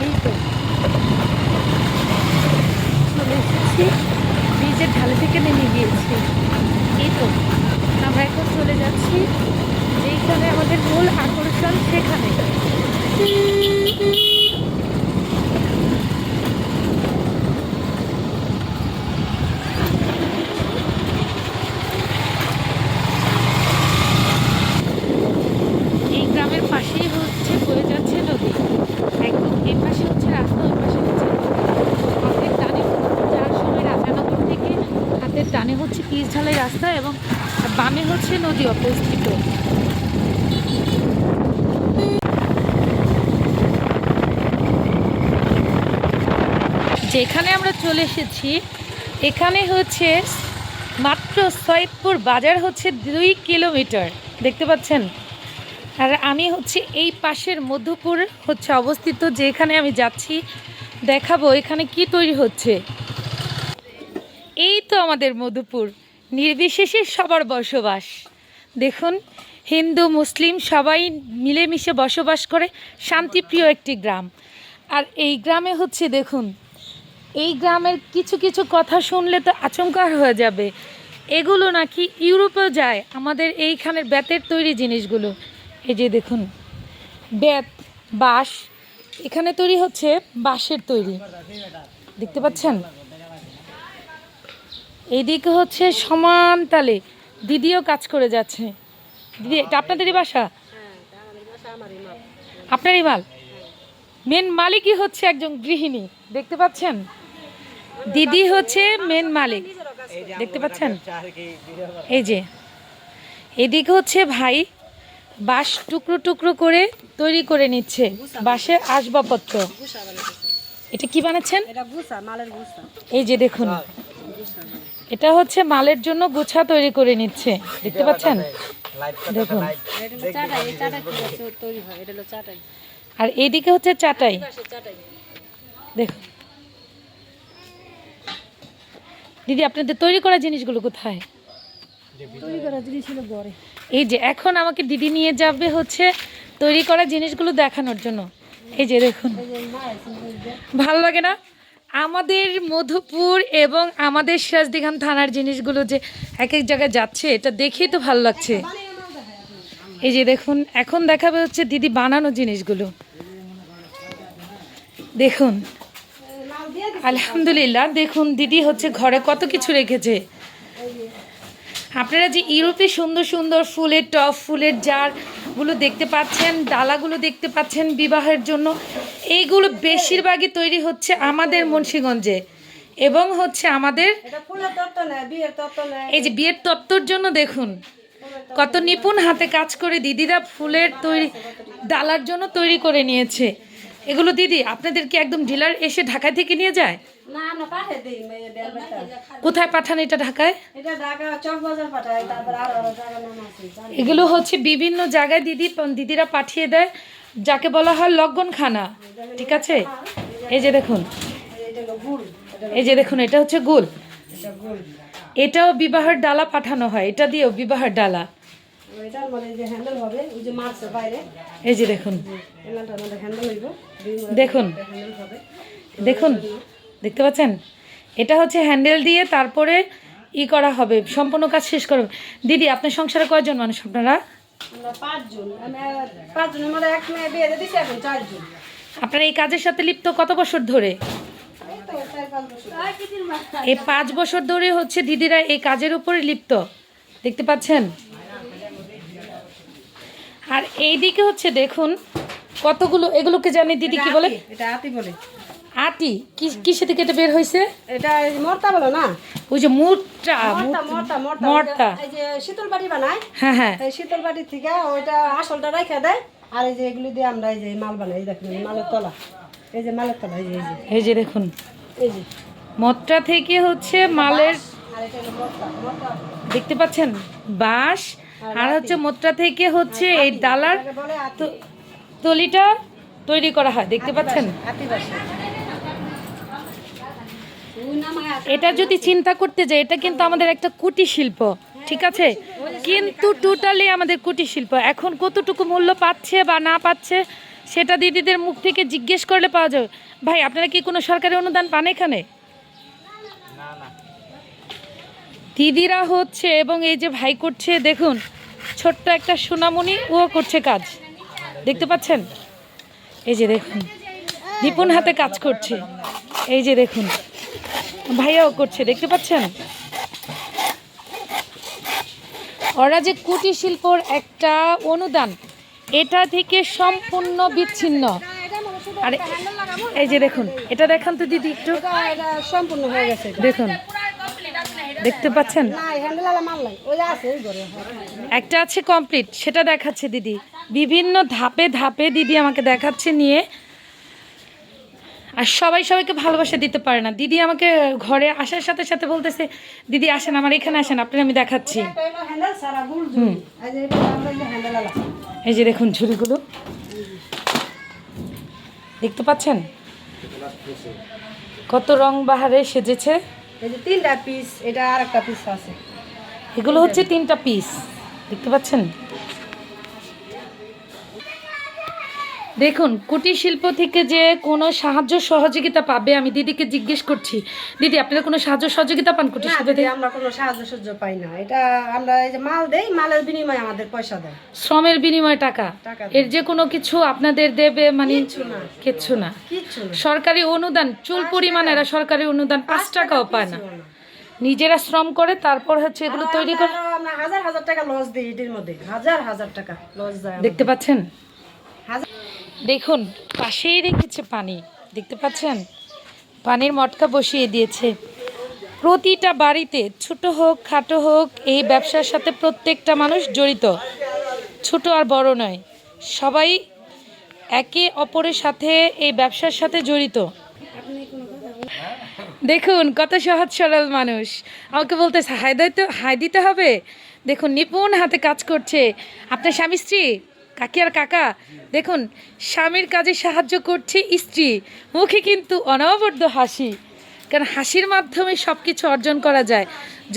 এই তো চলে এসেছি ব্রিজের ঢালে থেকে নেমে গিয়েছি এই তো আমরা এখন চলে যাচ্ছি যেইখানে আমাদের মূল আকর্ষণ সেখানে এই গ্রামের পাশেই হচ্ছে বয়ে যাচ্ছে নদী একদম এই পাশে হচ্ছে রাস্তা ওই পাশে হচ্ছে হাতের ডানে যার সময় রাজানগর থেকে হাতের ডানে হচ্ছে পিস ঢালাই রাস্তা এবং বামে হচ্ছে নদী অবস্থিত। যেখানে আমরা চলে এসেছি, এখানে হচ্ছে মাত্র সৈয়দপুর বাজার হচ্ছে দুই কিলোমিটার। দেখতে পাচ্ছেন? আর আমি হচ্ছে এই পাশের মধুপুর হচ্ছে অবস্থিত, যেখানে আমি যাচ্ছি, দেখাবো এখানে কি তৈরি হচ্ছে। এই তো আমাদের মধুপুর। নির্বিশেষে সবার বসবাস। দেখুন, হিন্দু, মুসলিম সবাই মিলেমিশে বসবাস করে শান্তিপ্রিয় একটি গ্রাম। আর এই গ্রামে হচ্ছে, দেখুন, এই গ্রামের কিছু কিছু কথা শুনলে তো আচমকা হয়ে যাবে। এগুলো নাকি ইউরোপেও যায়, আমাদের এইখানের বেতের তৈরি জিনিসগুলো। এই যে দেখুন, বেত, বাঁশ, এখানে তৈরি হচ্ছে বাঁশের তৈরি। দেখতে পাচ্ছেন? এইদিকে হচ্ছে সমান তালে। দিদিও কাজ করে যাচ্ছে। দিদি এটা আপনাদেরই বাসা? আপনারই মাল? মেন মালিকই হচ্ছে একজন গৃহিণী। দেখতে পাচ্ছেন? দিদি হচ্ছে মেন মালিক। দেখতে পাচ্ছেন? এই যে। এদিকে হচ্ছে ভাই বাঁশ টুকরো টুকরো করে তৈরি করে নিচ্ছে। বাঁশের আসবাবপত্র। এটা কি বানাচ্ছেন? এই যে দেখুন। এটা হচ্ছে মালের জন্য গুছা তৈরি করে নিচ্ছে। দেখতে পাচ্ছেন? দেখুন। আর এইদিকে হচ্ছে চাটাই। দেখুন। দিদি আপনাদের তৈরি করা জিনিসগুলো কোথায়? এই যে এখন আমাকে দিদি নিয়ে যাবে হচ্ছে তৈরি করা জিনিসগুলো দেখানোর জন্য। এই যে দেখুন। ভালো লাগে না? আমাদের মধুপুর এবং আমাদের সিরাজদিখান থানার জিনিসগুলো যে এক এক জায়গায় যাচ্ছে, এটা দেখেই তো ভালো লাগছে। এই যে দেখুন, এখন দেখাবে হচ্ছে দিদি বানানো জিনিসগুলো। দেখুন। আলহামদুলিল্লাহ, দেখুন, দিদি হচ্ছে ঘরে কত কিছু রেখেছে। আপনারা যে ইউরোপে সুন্দর সুন্দর ফুলের টপ ফুলের জারগুলো দেখতে পাচ্ছেন ডালাগুলো দেখতে পাচ্ছেন বিবাহের জন্য এইগুলো বেশিরভাগই তৈরি হচ্ছে আমাদের মুন্সীগঞ্জে এবং হচ্ছে আমাদের এই যে বিয়ের তত্ত্বর জন্য দেখুন কত নিপুণ হাতে কাজ করে দিদিরা ফুলের তৈরি ডালার জন্য তৈরি করে নিয়েছে। এগুলো দিদি আপনাদের কি একদম ডিলার এসে ঢাকা থেকে নিয়ে যায়? না আমরা পাঠিয়ে দিই কোথায় পাঠান এটা ঢাকায়? এটা ঢাকা চক পাঠায় তারপর আরও আরও জায়গা নাম আছে এগুলো হচ্ছে বিভিন্ন জায়গায় দিদি দিদিরা পাঠিয়ে দেয় যাকে বলা হয় লগ্নখানা ঠিক আছে? এই যে দেখুন। এই যে দেখুন এটা হচ্ছে গুল এটাও বিবাহের ডালা পাঠানো হয় এটা দিয়েও বিবাহের ডালা। এটার মানে যে হ্যান্ডেল হবে ওই যে মার্কসের বাইরে। এই যে দেখুন। হ্যান্ডেল হইব। দেখুন। দেখুন। দেখতে পাচ্ছেন? এটা হচ্ছে হ্যান্ডেল দিয়ে তারপরে ই করা হবে। সম্পূর্ণ কাজ শেষ করবে দিদি আপনার সংসারে কয়জন মানুষ আপনারা? আমরা পাঁচজন। আমি পাঁচজনের মধ্যে এক মেয়ে বিয়ে দিয়ে দিচ্ছি এখন চারজন। আপনারা এই কাজের সাথে লিপ্ত কত বছর ধরে? এই পাঁচ বছর। এই পাঁচ বছর ধরে হচ্ছে দিদিরা এই কাজের উপরে লিপ্ত। দেখতে পাচ্ছেন? আর এইদিকে হচ্ছে দেখুন কতগুলো এগুলোকে জানি দিদি কি বলে? এটা আতি বলে। আটি কি কিসে থেকে এটা বের হয়েছে? এটা মর্তা বলো না? ওই যে মুটটা মর্তা মর্তা মর্তা মর্তা। এই যে শীতল বাটি বানায় হ্যাঁ হ্যাঁ। এই শীতল বাটি থেকে ওইটা আসলটা রেখে দেয় আর এই যে এগুলো দিয়ে আমরা এই যে মাল বানাই দেখুন মালের তলা। এই যে মালের তলা এই যে এই যে। দেখুন। এই যে। মটটা থেকে হচ্ছে মালের মর্তা মর্তা। দেখতে পাচ্ছেন? বাঁশ আর হচ্ছে মোটটা থেকে হচ্ছে এই ডালার তলিটা তৈরি করা হয় দেখতে পাচ্ছেন? এটা যদি চিন্তা করতে যাই এটা কিন্তু আমাদের একটা কুটির শিল্প ঠিক আছে? কিন্তু টোটালি আমাদের কুটির শিল্প। এখন কতটুকু মূল্য পাচ্ছে বা না পাচ্ছে সেটা দিদিদের মুখ থেকে জিজ্ঞেস করলে পাওয়া যাবে। ভাই আপনারা কি কোনো সরকারি অনুদান পান এখানে? দিদিরা হচ্ছে এবং এই যে ভাই করছে দেখুন ছোট্ট একটা সোনামণি ও করছে কাজ। দেখতে পাচ্ছেন? এই যে দেখুন নিপুণ হাতে কাজ করছে। এই যে দেখুন ভাইয়াও করছে দেখতে পাচ্ছেন? ওরা যে কুটির শিল্পর একটা অনুদান এটা থেকে সম্পূর্ণ বিচ্ছিন্ন। আর এই যে দেখুন এটা দেখান তো দিদি একটু। সম্পূর্ণ হয়ে গেছে। দেখুন দেখতে পাচ্ছেন? একটা আছে কমপ্লিট সেটা দেখাচ্ছে দিদি। বিভিন্ন ধাপে ধাপে দিদি আমাকে দেখাচ্ছে নিয়ে। আর সবাই সবাইকে ভালোবাসা দিতে পারে না। দিদি আমাকে ঘরে আসার সাথে সাথে বলতেছে দিদি আসেন আমার এখানে আসেন আপনার আমি দেখাচ্ছি। এই যে দেখুন ঝুড়িগুলো। দেখতে পাচ্ছেন? কত রং বাহারে সেজেছে। এই যে তিনটা পিস এটা আর একটা পিস আছে। এগুলো হচ্ছে তিনটা পিস দেখতে পাচ্ছেন? দেখুন কুটির শিল্প থেকে যে কোনো সাহায্য সহযোগিতা পাবে আমি দিদিকে জিজ্ঞেস করছি। দিদি আপনারা কোনো সাহায্য সহযোগিতা পান কুটির শিল্প থেকে? আমরা কোনো সাহায্য সহ্য পাই না। এটা আমরা এই যে মাল দেই মালের বিনিময়ে আমাদের পয়সা দেয়। শ্রমের বিনিময়ে টাকা। এর যে কোনো কিছু আপনাদের দেবে মানে কিছু না। কিচ্ছু না। সরকারি অনুদান চুল পরিমাণ এরা সরকারি অনুদান পাঁচ টাকাও পায় না। নিজেরা শ্রম করে তারপর হচ্ছে এগুলো তৈরি করে। আমরা হাজার হাজার টাকা লস দিই এটির মধ্যে। হাজার হাজার টাকা লস যায় দেখতে পাচ্ছেন? হাজার দেখুন, পাশেই রেখেছে পানি। দেখতে পাচ্ছেন? পানির মটকা বসিয়ে দিয়েছে। প্রতিটা বাড়িতে ছোট হোক, খাটো হোক, এই ব্যবসার সাথে প্রত্যেকটা মানুষ জড়িত। ছোট আর বড় নয়। সবাই একে অপরের সাথে এই ব্যবসার সাথে জড়িত। দেখুন, কত সহজ সরল মানুষ। আমাকে বলতেছে হাই দিতে হাই দিতে হবে? দেখুন, নিপুণ হাতে কাজ করছে। আপনার স্বামী স্ত্রী? কাকি আর কাকা, দেখুন, স্বামীর কাজে সাহায্য করছে স্ত্রী, মুখে কিন্তু অনবদ্য হাসি। কারণ হাসির মাধ্যমে সব কিছু অর্জন করা যায়।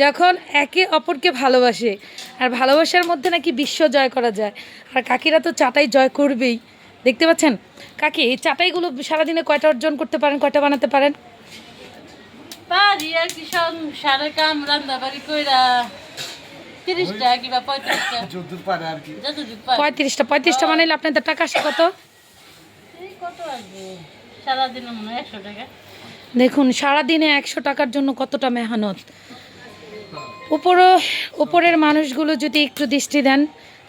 যখন একে অপরকে ভালোবাসে, আর ভালোবাসার মধ্যে নাকি বিশ্ব জয় করা যায়। আর কাকিরা তো চাটাই জয় করবেই। দেখতে পাচ্ছেন? কাকি, এই চাটাইগুলো সারাদিনে কয়টা অর্জন করতে পারেন, কয়টা বানাতে পারেন? পারি আর কি সংসারে কাম রান্না বাড়ি কইরা। পঁয়ত্রিশটা যদ্দূর পারে আর কি। যতটুকু পারি। পঁয়ত্রিশটা বানাইলে আপনাদের টাকা আসে কত? দেখুন সারাদিনে একশো টাকার জন্য কতটা মেহনত। উপরও উপরের মানুষগুলো যদি একটু দৃষ্টি দেন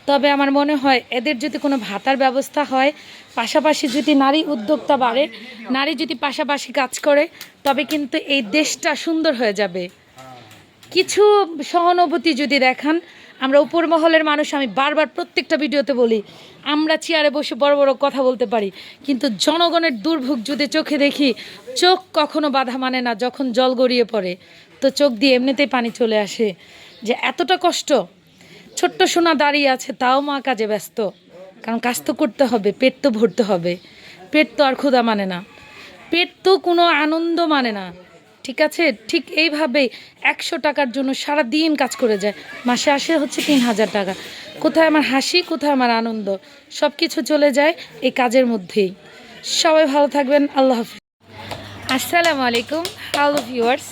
তবে আমার মনে হয় এদের যদি কোনো ভাতার ব্যবস্থা হয় পাশাপাশি যদি নারী উদ্যোক্তা বাড়ে নারী যদি পাশাপাশি কাজ করে তবে কিন্তু এই দেশটা সুন্দর হয়ে যাবে। কিছু সহানুভূতি যদি দেখান, আমরা উপর মহলের মানুষ, আমি বারবার প্রত্যেকটা ভিডিওতে বলি, আমরা চেয়ারে বসে বড় বড় কথা বলতে পারি, কিন্তু জনগণের দুর্ভোগ যদি চোখে দেখি, চোখ কখনো বাধা মানে না, যখন জল গড়িয়ে পড়ে, তো চোখ দিয়ে এমনিতেই পানি চলে আসে, যে এতটা কষ্ট, ছোট্ট সোনা দাঁড়িয়ে আছে, তাও মা কাজে ব্যস্ত, কারণ কাজ তো করতে হবে, পেট তো ভরতে হবে, পেট তো আর ক্ষুধা মানে না, পেট তো কোনো আনন্দ মানে না ঠিক আছে? ঠিক এইভাবেই একশো টাকার জন্য সারা দিন কাজ করে যায়। মাসে আসে হচ্ছে তিন হাজার টাকা। কোথায় আমার হাসি, কোথায় আমার আনন্দ? সব কিছু চলে যায় এই কাজের মধ্যেই। সবাই ভালো থাকবেন। আল্লাহ হাফিজ। আসসালামু আলাইকুম। হ্যালো ভিউয়ার্স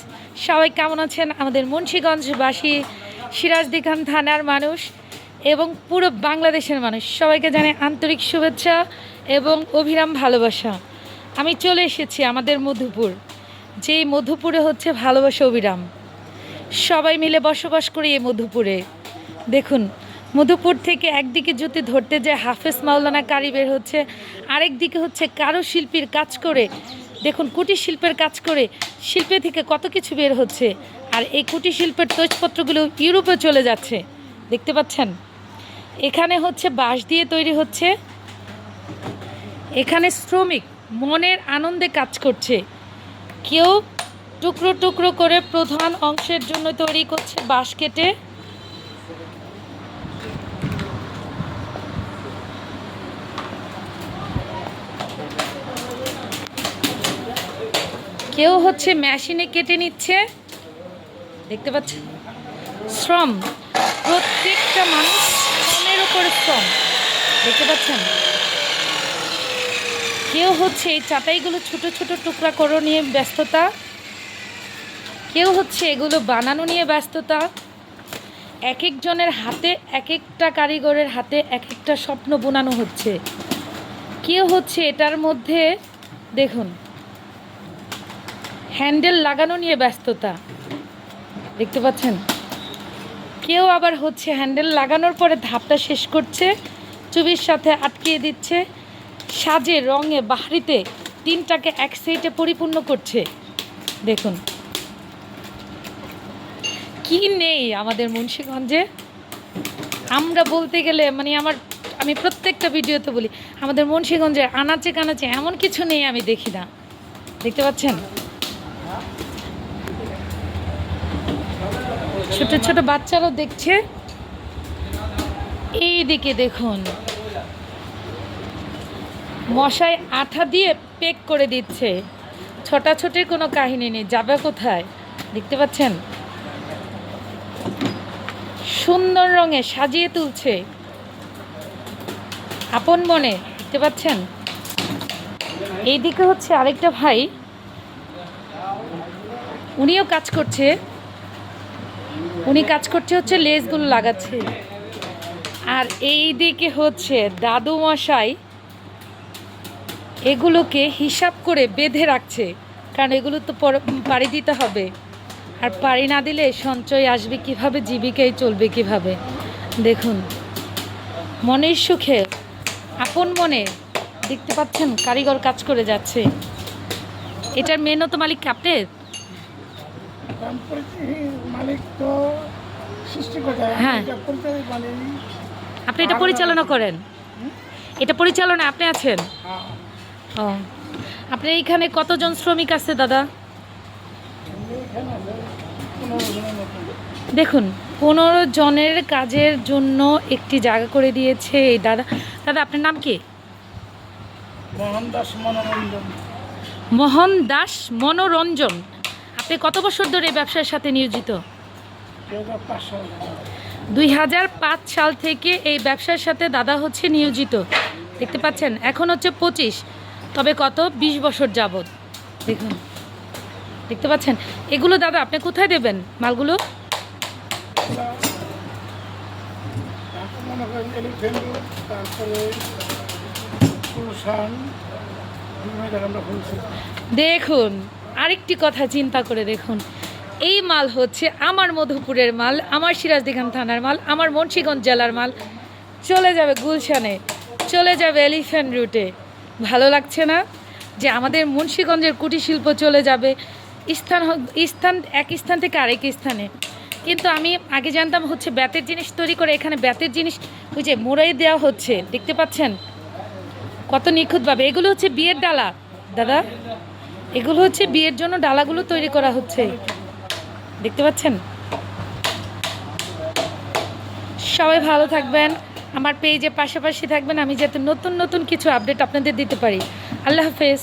সবাই কেমন আছেন? আমাদের মুন্সীগঞ্জবাসী সিরাজদি খান থানার মানুষ এবং পুরো বাংলাদেশের মানুষ। সবাইকে জানে আন্তরিক শুভেচ্ছা এবং অভিরাম ভালোবাসা। আমি চলে এসেছি আমাদের মধুপুর। যেই মধুপুরে হচ্ছে ভালোবাসা অবিরাম। সবাই মিলে বসবাস করি এই মধুপুরে। দেখুন, মধুপুর থেকে একদিকে যদি ধরতে যায় হাফেজ মাওলানা কারি বের হচ্ছে, আরেক দিকে হচ্ছে কারও শিল্পীর কাজ করে। দেখুন, কুটির শিল্পের কাজ করে শিল্পে থেকে কত কিছু বের হচ্ছে। আর এই কুটির শিল্পের তৈজপত্রগুলো ইউরোপে চলে যাচ্ছে। দেখতে পাচ্ছেন? এখানে হচ্ছে বাঁশ দিয়ে তৈরি হচ্ছে। এখানে শ্রমিক মনের আনন্দে কাজ করছে। কেউ টুকরো টুকরো করে প্রধান অংশের জন্য তৈরি করছে বাঁশ কেটে কেউ হচ্ছে মেশিনে কেটে নিচ্ছে। দেখতে পাচ্ছেন? শ্রম। প্রত্যেকটা মানুষ শ্রমের উপর শ্রম। দেখতে পাচ্ছেন? কেউ হচ্ছে এই চাটাইগুলো ছোট ছোট টুকরা করে নিয়ে ব্যস্ততা। কেউ হচ্ছে এগুলো বানানো নিয়ে ব্যস্ততা। এক একজনের হাতে এক একটা কারিগরের হাতে এক একটা স্বপ্ন বোনানো হচ্ছে। কেউ হচ্ছে এটার মধ্যে, দেখুন, হ্যান্ডেল লাগানো নিয়ে ব্যস্ততা। দেখতে পাচ্ছেন? কেউ আবার হচ্ছে হ্যান্ডেল লাগানোর পরে ধাপটা শেষ করছে, চুবির সাথে আটকিয়ে দিচ্ছে। সাজে রঙে বাহারিতে তিনটাকে এক সাইডে পরিপূর্ণ করছে। দেখুন। কি নেই আমাদের মুন্সিগঞ্জে? আমরা বলতে গেলে মানে আমার, আমি প্রত্যেকটা ভিডিওতে বলি, আমাদের মুন্সিগঞ্জে আনাচে কানাচে এমন কিছু নেই আমি দেখি না। দেখতে পাচ্ছেন? ছোট ছোট বাচ্চারাও দেখছে। এই দিকে দেখুন। মশাই আঠা দিয়ে পেক করে দিচ্ছে। ছোটাছুটির কোনো কাহিনী নেই। যাবে কোথায়? দেখতে পাচ্ছেন? সুন্দর রঙে সাজিয়ে তুলছে। আপন মনে, দেখতে পাচ্ছেন? এইদিকে হচ্ছে আরেকটা ভাই। উনিও কাজ করছে। উনি কাজ করছে হচ্ছে লেসগুলো লাগাচ্ছে। আর এই দিকে হচ্ছে দাদু মশাই এগুলোকে হিসাব করে বেঁধে রাখছে। কারণ এগুলো তো পর- পাড়ি দিতে হবে। আর পাড়ি না দিলে সঞ্চয় আসবে কীভাবে জীবিকায় চলবে কীভাবে? দেখুন মনের সুখে আপন মনে দেখতে পাচ্ছেন কারিগর কাজ করে যাচ্ছে। এটার মেনও তো মালিক আপনি মালিক তো হ্যাঁ। আপনি এটা পরিচালনা করেন। এটা পরিচালনা আপনি আছেন? ও। আপনার এইখানে কতজন শ্রমিক আছে দাদা? দেখুন পনেরো জনের কাজের জন্য একটি জায়গা করে দিয়েছে এই দাদা। দাদা আপনার নাম কি? মোহন দাস মনোরঞ্জন। আপনি কত বছর ধরে এই ব্যবসার সাথে নিয়োজিত? দুই হাজার পাঁচ সাল থেকে এই ব্যবসার সাথে দাদা হচ্ছে নিয়োজিত। দেখতে পাচ্ছেন এখন হচ্ছে পঁচিশ। তবে কত? বিশ বছর যাবত দেখুন। দেখতে পাচ্ছেন? এগুলো দাদা, আপনি কোথায় দেবেন মালগুলো? দেখুন, আরেকটি কথা চিন্তা করে দেখুন। এই মাল হচ্ছে আমার মধুপুরের মাল, আমার সিরাজদিখান থানার মাল, আমার মুন্সিগঞ্জ জেলার মাল। চলে যাবে গুলশানে, চলে যাবে এলিফ্যান্ট রুটে। ভালো লাগছে না যে আমাদের মুন্সীগঞ্জের কুটির শিল্প চলে যাবে। স্থান স্থান, এক স্থান থেকে আরেক স্থানে। কিন্তু আমি আগে জানতাম হচ্ছে ব্যাতের জিনিস তৈরি করে এখানে ব্যাতের জিনিস ওই যে মোড়াই দেওয়া হচ্ছে, দেখতে পাচ্ছেন? কত নিখুঁতভাবে। এগুলো হচ্ছে বিয়ের ডালা। দাদা, এগুলো হচ্ছে বিয়ের জন্য ডালাগুলো তৈরি করা হচ্ছে। দেখতে পাচ্ছেন? সবাই ভালো থাকবেন। আমার পেজে পাশাপাশি থাকবেন, আমি যাতে নতুন নতুন কিছু আপডেট আপনাদের দিতে পারি। আল্লাহ হাফেজ।